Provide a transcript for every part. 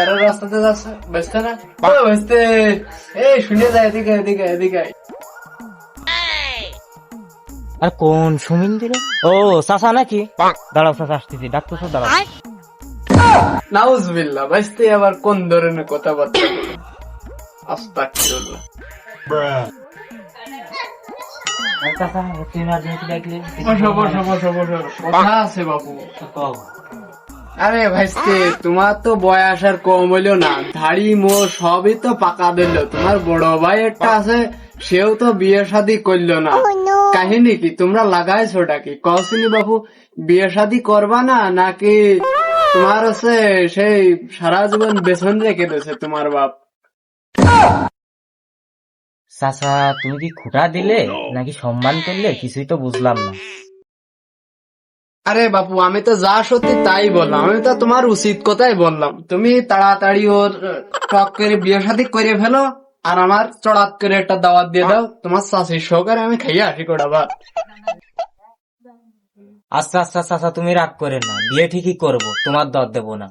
আরে রাস্তাতে যাচ্ছে? বেসতে না? বেসতে এই শুনে যায় এদিকে এদিকে এদিকে। আর কোন সুমিন দিল? ও চাচা নাকি? দাঁড়াও চাচা আসতেছি। ডাক্তার দাঁড়াও। নাউজুবিল্লাহ বেসতে আবার কোন ধরনের কথাবার্তা আর চাচা একটু ইমার্জেন্সি ডাকলে বসো বসো বসো বসো। কথা আছে বাবু। আরে ভাইস্তে তোমার তো বয়স আর কম হইল না। ধাড়ি মো সবই তো পাকা দিল। তোমার বড় ভাই একটা আছে সেও তো বিয়ে শাদি করল না। কাহিনী কি? তোমরা লাগাইছো কি? কসিনি বাবু বিয়ে শাদি করবা না নাকি তোমার হচ্ছে সেই সারা জীবন বেসন রেখে দিয়েছে তোমার বাপ? চাচা তুমি কি খুঁটা দিলে নাকি সম্মান করলে? কিছুই তো বুঝলাম না। আরে বাপু আমি তো যা সত্যি তাই বললাম। আমি তো তোমার উচিত কথাই বললাম। তুমি তাড়াতাড়ি ওর টক করে বিয়ে শাদি করে ফেলো আর আমার চড়াত করে একটা দাওয়াত দিয়ে দাও। তোমার শাশির সহকারে আমি খাইয়ে আসি কোটা বা আচ্ছা আচ্ছা চাচা তুমি রাগ করে না বিয়ে ঠিকই করব তোমার দর দেবো না।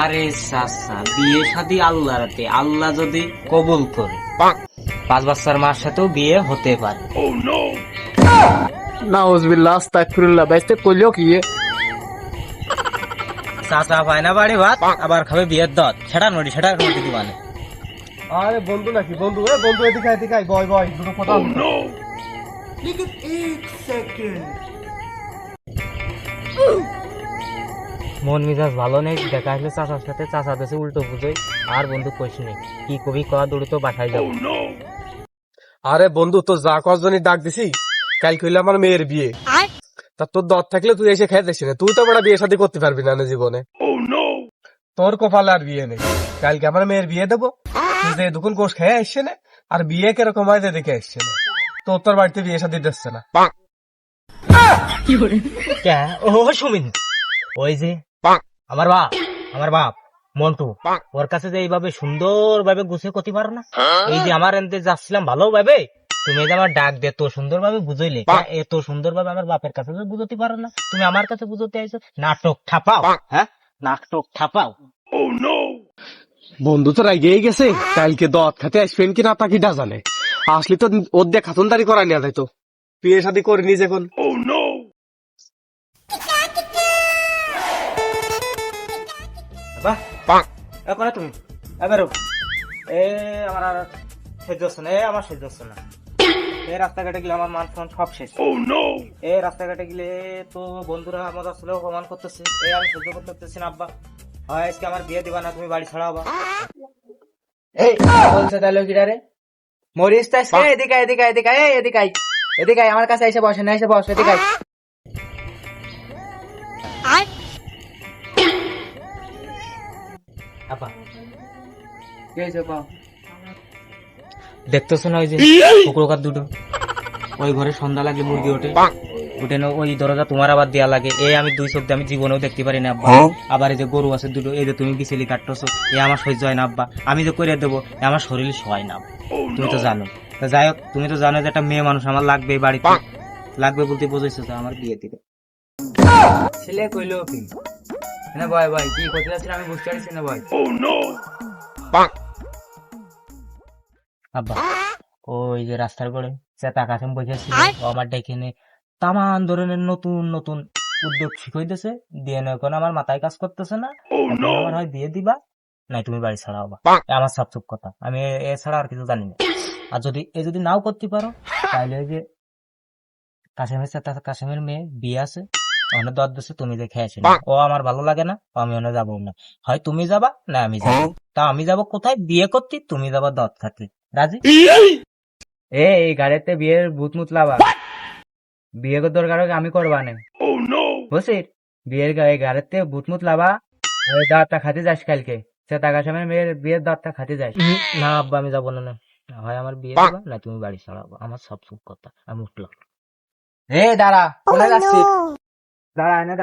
আরে চাচা বিয়ে শাদি আল্লাহ রাতে আল্লাহ যদি কবুল করে। পাঁচ বছর মার সাথেও বিয়ে হতে পারে। নাউজবিল্লাহ আস্তাগফিরুল্লাহ বাইতে কইলো কি? চাচা পায় না বাড়ি ভাত আবার খাবে বিয়ের দত সেটা নড়ি সেটা নড়ি দিবানে আরে বন্ধু নাকি বন্ধু এ বন্ধু এদিকে এদিকে আয়, বয় বয় দুটো কথা মন মিজাজ ভালো নেই দেখা আসলে চাচার সাথে চাচা দেশে উল্টো বুঝোই। আর বন্ধু কইস নেই কি কবি কয়া দৌড়ি তো বাসায় যাব। আরে বন্ধু তোর যা কজনই ডাক দিছি। কাল কইলে আমার মেয়ের বিয়ে। তা তোর দর থাকলে তুই এসে খেয়ে দেখছি না। তুই তো বড় বিয়ে শাদী করতে পারবি না না জীবনে। তোর কপালে আর বিয়ে নেই। কালকে আমার মেয়ের বিয়ে দেবো। যে দুকুন কোষ খেয়ে আসছে না আর বিয়ে কীরকম হয় যে দেখে আসছে না। তোর তোর বাড়িতে বিয়ে শাদী দিচ্ছে না। ও সুমিন। ওই যে আমার বাপ আমার বাপ মন্টু ওর কাছে যে এইভাবে সুন্দর ভাবে গুছিয়ে করতে পারো না। এই যে আমার এনতে যাচ্ছিলাম ভালো ভাবে তুমি যে আমার ডাক দে তো সুন্দর ভাবে বুঝাইলে এত সুন্দর ভাবে আমার বাপের কাছে যে বুঝতে পারো না। তুমি আমার কাছে বুঝতে আইছো নাটক ঠাপাও হ্যাঁ নাটক ঠাপাও বন্ধু তো রাগেই গেছে কালকে দত খাতে আসবেন কি না তা কি জানে। আসলে তো ওর দিয়ে খাতুনদারি করা নেওয়া যায় তো বিয়ে শাদী করে নিজ এখন। বাহ। এখন তুমি? এবারও এ আমার আর সহ্য হচ্ছে না এ আমার সহ্য হচ্ছে না রাস্তাঘাটে গেলে আমার মান সম্মান সব শেষ। এই রাস্তাঘাটে গেলে তো বন্ধুরা মজা ছিল অপমান করতেছে। এ আমি সহ্য করতে পারতেছি না আব্বা। হয় আজকে আমার বিয়ে দিবা না তুমি বাড়ি ছাড়াও বা এই! বলছে তাহলে কিরা রে। মরিস তো আজকে এদিকে এদিকে এদিকে এদিকে। এদিকে আমার কাছে এসে বসে না এসে বস এদিকে আপা। কি হয়েছে বাপ? দেখতেছো না ওই যে কুকুর কার দুটো। ওই ঘরে সন্ধ্যা লাগে মুরগি ওঠে। উঠে না ওই দরজা তোমার আবার দেয়া লাগে। এই আমি দুই চোখ দিয়ে আমি জীবনেও দেখতে পারি না আব্বা। আবার এই যে গরু আছে দুটো এই যে তুমি বিচেলি কাটতেছো এ আমার সহ্য হয় না আব্বা। আমি যে করে দেবো এ আমার শরীর সয় না তুমি তো জানো। তা যাই হোক তুমি তো জানো যে একটা মেয়ে মানুষ আমার লাগবে বাড়িতে। লাগবে বলতে বোঝাইছো তো আমার বিয়ে দিবে। ছেলে কইলো কি না ভাই ভাই কি করতে আমি বুঝতে পারছি না ভাই। আব্বা ওই যে রাস্তার করে চেতা বসেছিল ও আমার ডেকে নে। তামান ধরনের নতুন নতুন উদ্যোগ শিখাইতেছে দিয়ে না এখন আমার মাথায় কাজ করতেছে না। আমার হয় বিয়ে দিবা নাই তুমি বাড়ি ছাড়াও বা আমার সব চুপ কথা আমি এ- এছাড়া আর কিছু জানি না। আর যদি এ যদি নাও করতে পারো তাহলে ওই যে কাশেমের চেতা কাশেমের মেয়ে বিয়ে আছে দর দিচ্ছে তুমি যে খেয়েছো ও আমার ভালো লাগে না আমি ওখানে যাব না। হয় তুমি যাবা না আমি যাব। তা আমি যাব কোথায়? বিয়ে করতে? তুমি যাবা দত থাকতে রাজি? এ এই গাড়িতে বিয়ের ভূত মুত লাবা। বিয়ে কর দরকার হোক আমি করবা না। বুঝছিস বিয়ের গাড়িতে ভূত মুত লাবা। ওই দাঁতটা খাতে যাস কালকে। সে টাকা সময় মেয়ের বিয়ের দাঁতটা খাতে যাস। না আব্বা আমি যাব না না। হয় আমার বিয়ে দিবা না তুমি বাড়ি ছাড়াবো আমার সব সুখ কথা। আমি উঠলাম। এ দাঁড়া কোথায় যাচ্ছিস? দাঁড়া এনে দাঁড়া